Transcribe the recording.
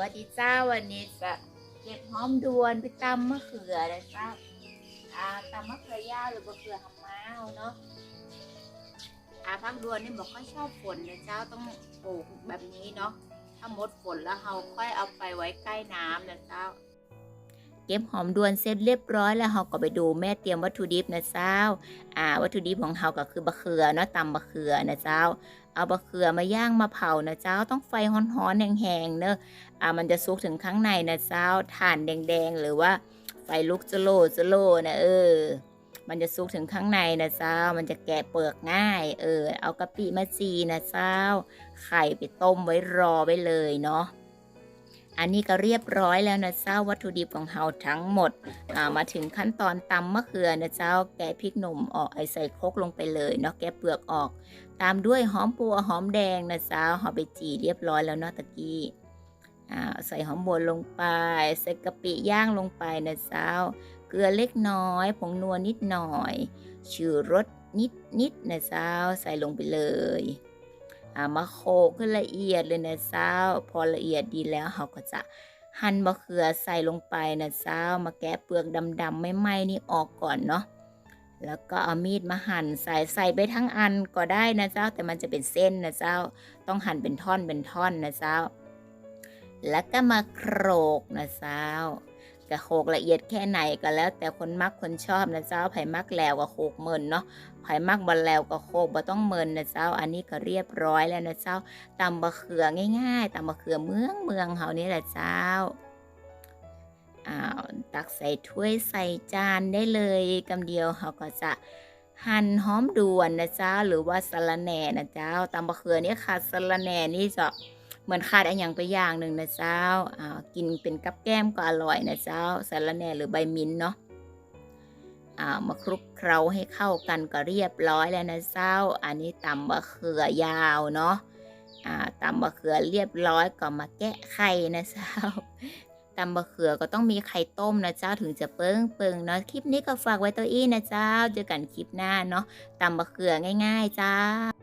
วัสดีเจ้าวันนี้จะเก็บหอมดวนไปตำมะเขือนะเจ้าอ่าตำมะเขือยาวหรือมะเขือหำม้าวเนาะอาพักดวนนี่บอกค่อยชอบฝนนะเจ้าต้องปลูกแบบนี้เนาะถ้าหมดฝนแล้วเราค่อยเอาไปไว้ใกล้น้ำนะเจ้า เก็บหอมดวนเสร็จเรียบร้อยแล้วเราก็ไปดูแม่เตรียมวัตถุดิบนะเจ้า อ่า วัตถุดิบของเราก็คือบะเขือเนาะตำบะเขือนะเจ้า เอาบะเขือมาย่างมาเผานะเจ้าต้องไฟฮ้อนๆแห้งๆเนอะอ่ามันจะซุกถึงข้างในนะเจ้าถ่านแดงๆ หรือว่าไฟลุกจะโลจะโลนะเออ มันจะซุกถึงข้างในนะเจ้า มันจะแกะเปลือกง่าย เออ เอากะปิมาจีนะเจ้า ไข่ไปต้มไว้รอไว้เลยเนาะ อันนี้ก็เรียบร้อยแล้วนะเจ้าวัตถุดิบของเราทั้งหมดมาถึงขั้นตอนตำมะเขือนะเจ้าแกะพริกหนุ่มออกไอใส่ครกลงไปเลยเนาะแกะเปลือกออก ตามด้วยหอมปัวหอมแดงนะเจ้าหอมไปจีเรียบร้อยแล้วเนาะตะกี้ใส่หอมบัวลงไปใส่กะปิย่างลงไปนะเจ้า เกลือเล็กน้อยผงนัวนิดหน่อยชูรสนิดนิดนะเจ้าใส่ลงไปเลย อามาโขลกให้ละเอียดเลยนะเจ้า พอละเอียดดีแล้วเราก็จะหั่นมะเขือใส่ลงไปนะเจ้า มาแกะเปลือกดำๆไม่ไหม้นี่ออกก่อนเนาะแล้วก็เอามีดมาหั่นใส่ใส่ไปทั้งอันก็ได้นะเจ้า แต่มันจะเป็นเส้นนะเจ้า ต้องหั่นเป็นท่อนเป็นท่อนนะเจ้า แล้วก็มาโขลกนะเจ้า กะโขกละเอียดแค่ไหนก็แล้ว แต่คนมักคนชอบนะเจ้าไผ่มักแล้วก็โขกเมินเนาะไผ่มักบอลแล้วก็โขกบ่ต้องเมินนะเจ้า อันนี้ก็เรียบร้อยแล้วนะเจ้าตำบะเขือง่ายๆตำบะเขือเมืองเมืองเฮานี่แหละเจ้าอ้าวตักใส่ถ้วยใส่จานได้เลยกำเดียวเขาก็จะหั่นหอมด่วนนะเจ้าหรือว่าสะระแหน่นะเจ้าตำบะเขือนี่ขาดสะระแหน่นี่จะ เหมือนขาดอะไรอย่างไปอย่างหนึ่งนะเจ้าอ้ากินเป็นกับแก้มก็อร่อยนะเจ้าสะระแหน่หรือใบมิ้นเนาะอ้ามาคลุกเคล้าให้เข้ากันก็เรียบร้อยแล้วนะเจ้า อันนี้ตำบะเขือยาวเนาะอ่าตำบะเขือเรียบร้อยก็มาแกะไข่นะเจ้าตำบะเขือก็ต้องมีไข่ต้มนะเจ้าถึงจะเปิ้งเปิงเนาะคลิปนี้ก็ฝากไว้ตัวอี้นะเจ้าเจอกันคลิปหน้าเนาะตำบะเขือง่าย ๆ เจ้า